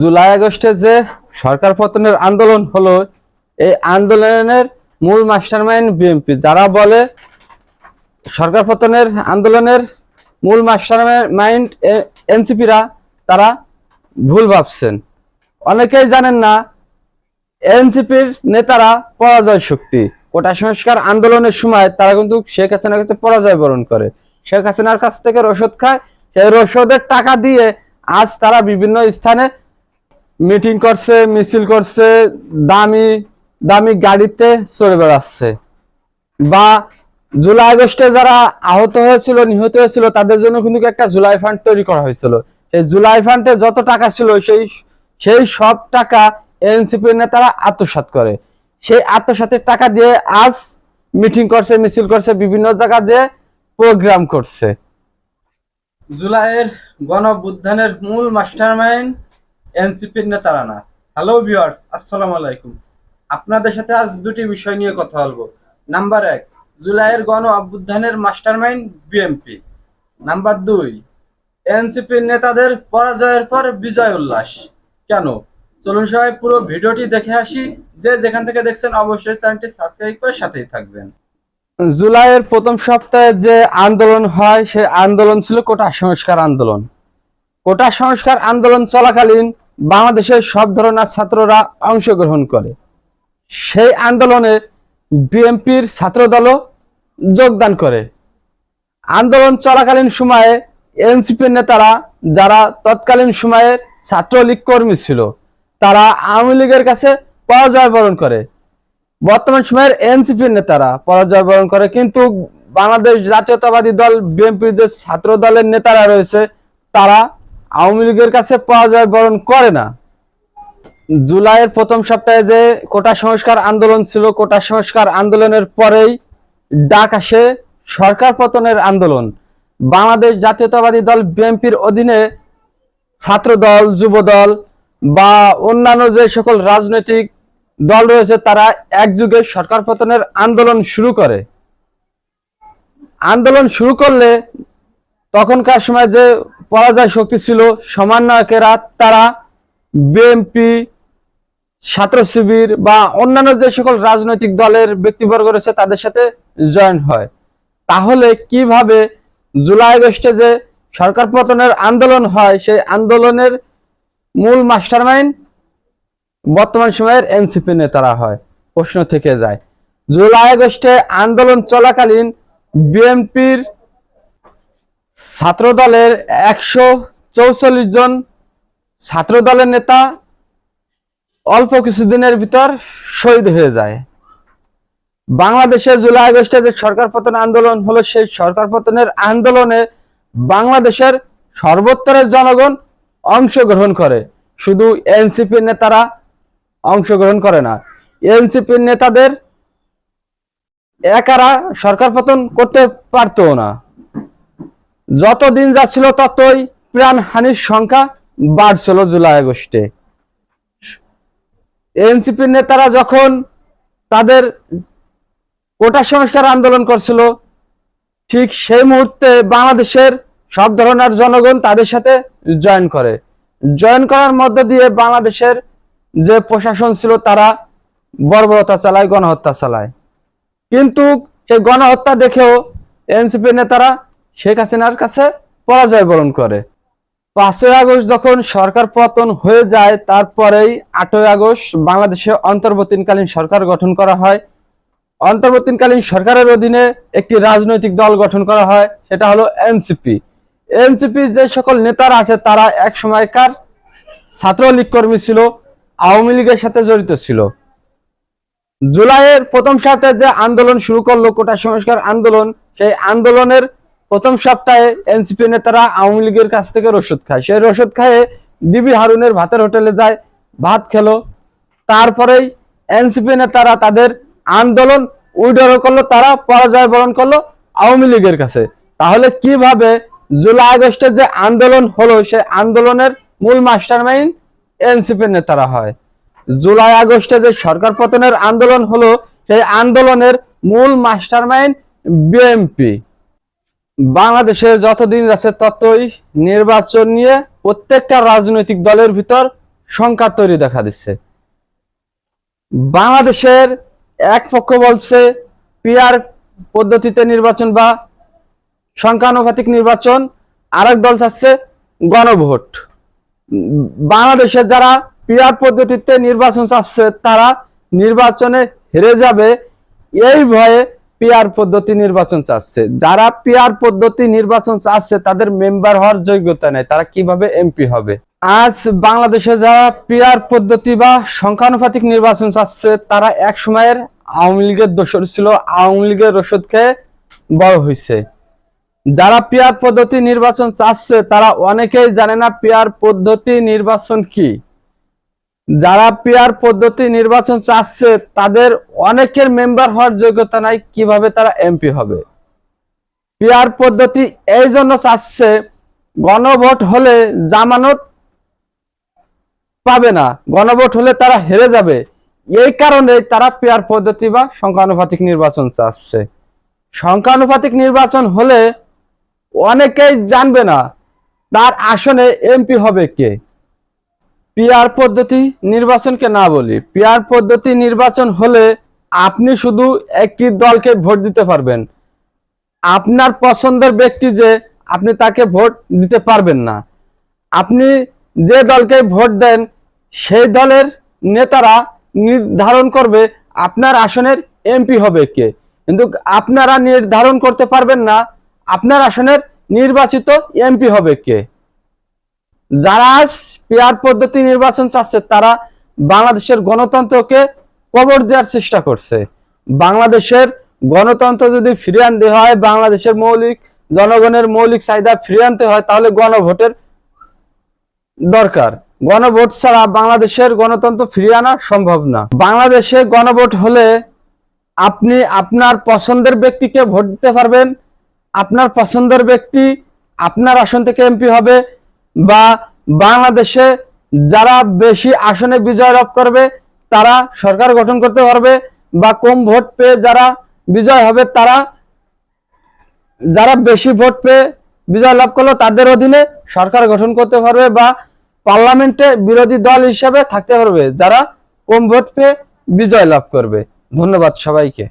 জুলাই আগস্টে যে সরকার পতনের আন্দোলন হলো, এই আন্দোলনের মূল মাস্টারমাইন্ড বিএনপি। যারা বলে সরকার পতনের আন্দোলনের মূল মাস্টার মাইন্ড এনসিপিরা, তারা ভুল ভাবছেন। অনেকেই জানেন না, এনসিপির নেতারা পরাজয় শক্তি। কোটা সংস্কার আন্দোলনের সময় তারা কিন্তু শেখ হাসিনার কাছে পরাজয় বরণ করে। শেখ হাসিনার কাছ থেকে রসদ খায়, সেই রসদের টাকা দিয়ে আজ তারা বিভিন্ন স্থানে মিটিং করছে, মিছিল করছে, দামি দামি গাড়িতে চড়ে বেড়াচ্ছে। বা জুলাই আগস্টে যারা আহত হয়েছিল, নিহত হয়েছিল, তাদের জন্য কিন্তু একটা জুলাই ফান্ড তৈরি করা হয়েছিল। সেই জুলাই ফান্ডে যত টাকা ছিল, সেই সেই সব টাকা এনসিপির নেতারা আত্মসাৎ করে। সেই আত্মসাতের টাকা দিয়ে আজ মিটিং করছে, মিছিল করছে, বিভিন্ন জায়গা যে প্রোগ্রাম করছে। জুলাইয়ের গণ মূল মাস্টারমাইন্ড এনসিপির নেতারা না। হ্যালো ভিউয়ার্স আসসালামু আলাইকুম। আপনাদের সাথে আজ দুটি বিষয় নিয়ে কথা বলব। নাম্বার এক, জুলাইয়ের গণ অভ্যুত্থানের মাস্টারমাইন্ড বিএমপি নাম্বার দুই, এনসিপির নেতাদের পরাজয়ের পর বিজয় উল্লাস। কেন? চলুন সবাই পুরো ভিডিওটি দেখে আসি। যে যেখান থেকে দেখছেন, অবশ্যই চ্যানেলটি সাবস্ক্রাইব করে সাথেই থাকবেন। জুলাইয়ের প্রথম সপ্তাহে যে আন্দোলন হয় সেই আন্দোলন ছিল কোটা সংস্কার আন্দোলন। কোটা সংস্কার আন্দোলন চলাকালীন বাংলাদেশের সব ধরনের ছাত্ররা অংশগ্রহণ করে। সেই আন্দোলনে বিএনপির ছাত্রদলও যোগদান করে। আন্দোলন চলাকালীন সময়ে এনসিপির নেতারা, যারা তৎকালীন সময়ে ছাত্রলীগ কর্মী ছিল, তারা আওয়ামী লীগের কাছে পরাজয় বরণ করে। বর্তমান সময়ের এনসিপির নেতারা পরাজয় বরণ করে, কিন্তু বাংলাদেশ জাতীয়তাবাদী দল, বিএনপির যে ছাত্র দলের নেতারা রয়েছে, তারা আওয়ামী লীগের কাছে পরাজয় বরণ করে না। জুলাইয়ের প্রথম সপ্তাহে যে কোটা সংস্কার আন্দোলন ছিল, কোটা সংস্কার আন্দোলনের পরেই ডাক আসে সরকার পতনের আন্দোলন। বাংলাদেশ জাতীয়তাবাদী দল, বিএনপির অধীনে ছাত্র দল যুব দল বা অন্যান্য যে সকল রাজনৈতিক দল রয়েছে, তারা একযুগে সরকার পতনের আন্দোলন শুরু করে। আন্দোলন শুরু করলে তখনকার সময় যে পরাজয় শক্তি ছিল সমন্বয়কেরা তারা বিএনপি ছাত্র শিবির বা অন্যান্য যে সকল রাজনৈতিক দলের ব্যক্তিবর্গ রয়েছে তাদের সাথে জয়েন হয়। তাহলে কীভাবে জুলাই আগস্টে যে সরকার পতনের আন্দোলন হয়, সেই আন্দোলনের মূল মাস্টারমাইন্ড বর্তমান সময়ের এনসিপি নেতারা হয়? প্রশ্ন থেকে যায়। জুলাই আগস্টে আন্দোলন চলাকালীন বিএনপির ছাত্র দলের একশো চৌচল্লিশ জন ছাত্র দলের নেতা অল্প কিছুদিনের ভিতর শহীদ হয়ে যায়। বাংলাদেশে জুলাই আগস্টে যে সরকার পতন আন্দোলন হলো, সেই সরকার পতনের আন্দোলনে বাংলাদেশের সর্বোত্তরের জনগণ অংশগ্রহণ করে। শুধু এনসিপি নেতারা অংশগ্রহণ করে না, এনসিপি নেতাদের একারা সরকার পতন করতে পারতো না। যত দিন যাচ্ছিল ততই প্রাণহানির সংখ্যা বাড়ছিল জুলাই আগস্টে। এনসিপির নেতারা যখন তাদের কোটা সংস্কার আন্দোলন করছিল, ঠিক সেই মুহূর্তে বাংলাদেশের সব ধরনের জনগণ তাদের সাথে জয়েন করে। জয়েন করার মধ্য দিয়ে বাংলাদেশের যে প্রশাসন ছিল তারা বর্বরতা চালায়, গণহত্যা চালায়। কিন্তু সেই গণহত্যা দেখেও এনসিপি নেতারা শেখ হাসিনার কাছে পরাজয় বরণ করে। পাঁচই আগস্ট যখন সরকার পতন হয়ে যায়, তারপরেই আটই আগস্ট বাংলাদেশে অন্তর্বর্তীকালীন সরকার গঠন করা হয়। অন্তর্বর্তীকালীন সরকারের অধীনে একটি রাজনৈতিক দল গঠন করা হয়, সেটা হলো এনসিপি। এনসিপি যে সকল নেতারা আছে, তারা এক সময়কার ছাত্রলীগ কর্মী ছিল, আওয়ামী লীগের সাথে জড়িত ছিল। জুলাইয়ের প্রথম সাথে যে আন্দোলন শুরু করল, কোটা সংস্কার আন্দোলন, সেই আন্দোলনের প্রথম সপ্তাহে এনসিপি নেতারা আওয়ামী লীগের কাছ থেকে রসদ খায়। সেই রসদ খায়ে ডিবি হারুনের ভাতের হোটেলে যায়, ভাত খেলো। তারপরেই এনসিপি নেতারা তাদের আন্দোলন উইড্র করল, তারা পরাজয় বরণ করল আওয়ামী লীগের কাছে। তাহলে কীভাবে জুলাই আগস্টের যে আন্দোলন হলো, সেই আন্দোলনের মূল মাস্টারমাইন্ড এনসিপি নেতারা হয়। জুলাই আগস্টে যে সরকার পতনের আন্দোলন হলো, সেই আন্দোলনের মূল মাস্টারমাইন্ড বিএমপি। বাংলাদেশে যতদিন যাচ্ছে ততই নির্বাচন নিয়ে প্রত্যেকটা রাজনৈতিক দলের ভিতর সংখ্যা তৈরি দেখা দিচ্ছে। বাংলাদেশের এক পক্ষ বলছে পিয়ার পদ্ধতিতে নির্বাচন বা সংখ্যানুপাতিক নির্বাচন, আরেক দল চাচ্ছে গণভোট। বাংলাদেশের যারা পিয়ার পদ্ধতিতে নির্বাচন চাচ্ছে, তারা নির্বাচনে হেরে যাবে। এই ভয়ে পিআর পদ্ধতি নির্বাচন চাচ্ছে। যারা পিআর পদ্ধতি নির্বাচন চাচ্ছে, তাদের মেম্বার হওয়ার যোগ্যতা নেই। তারা কীভাবে এমপি হবে? আজ বাংলাদেশে যারা পিআর পদ্ধতি বা সংখ্যানুপাতিক নির্বাচন চাচ্ছে, তারা এক সময়ের আওয়ামী লীগের দোষর ছিল। আওয়ামী লীগের রসদ খেয়ে বড় হয়েছে যারা পিয়ার পদ্ধতি নির্বাচন চাচ্ছে, তারা অনেকেই জানে না পিয়ার পদ্ধতি নির্বাচন কি। যারা পিয়ার পদ্ধতি নির্বাচন চাচ্ছে, তাদের অনেকের মেম্বার হওয়ার যোগ্যতা নাই, কীভাবে তারা এমপি হবে? পিয়ার পদ্ধতি এই জন্য চাচ্ছে, গণভোট হলে জামানত পাবে না, গণভোট হলে তারা হেরে যাবে। এই কারণে তারা পিয়ার পদ্ধতি বা সংখ্যানুপাতিক নির্বাচন চাচ্ছে। সংখ্যানুপাতিক নির্বাচন হলে অনেকেই জানবে না, তার আসনে এমপি হবে কে। পিআর পদ্ধতি নির্বাচনকে না বলি পিআর পদ্ধতি নির্বাচন হলে আপনি শুধু একটি দলকে ভোট দিতে পারবেন। আপনার পছন্দের ব্যক্তি যে, আপনি তাকে ভোট দিতে পারবেন না। আপনি যে দলকে ভোট দেন, সেই দলের নেতারা নির্ধারণ করবে আপনার আসনের এমপি হবে কে। কিন্তু আপনারা নির্ধারণ করতে পারবেন না, আপনার আসনের নির্বাচিত এমপি হবে কে। যারা পিয়ার পদ্ধতি নির্বাচন চাচ্ছে, তারা বাংলাদেশের গণতন্ত্রকে কবর দেওয়ার চেষ্টা করছে। বাংলাদেশের গণতন্ত্র যদি ফিরিয়ে আনতে হয়, বাংলাদেশের মৌলিক জনগণের মৌলিক চাহিদা ফিরিয়ে আনতে হয়, তাহলে গণভোটের দরকার। গণভোট ছাড়া বাংলাদেশের গণতন্ত্র ফিরিয়ে আনা সম্ভব না। বাংলাদেশে গণভোট হলে আপনি আপনার পছন্দের ব্যক্তিকে ভোট দিতে পারবেন। আপনার পছন্দের ব্যক্তি আপনার আসন থেকে এমপি হবে। বা বাংলাদেশে যারা বেশি আসনে বিজয় লাভ করবে, তারা সরকার গঠন করতে পারবে বা কম ভোট পেয়ে যারা বিজয় হবে, তারা যারা বেশি ভোট পেয়ে বিজয় লাভ করল, তাদের অধীনে সরকার গঠন করতে পারবে বা পার্লামেন্টে বিরোধী দল হিসাবে থাকতে পারবে, যারা কম ভোট পেয়ে বিজয় লাভ করবে। ধন্যবাদ সবাইকে।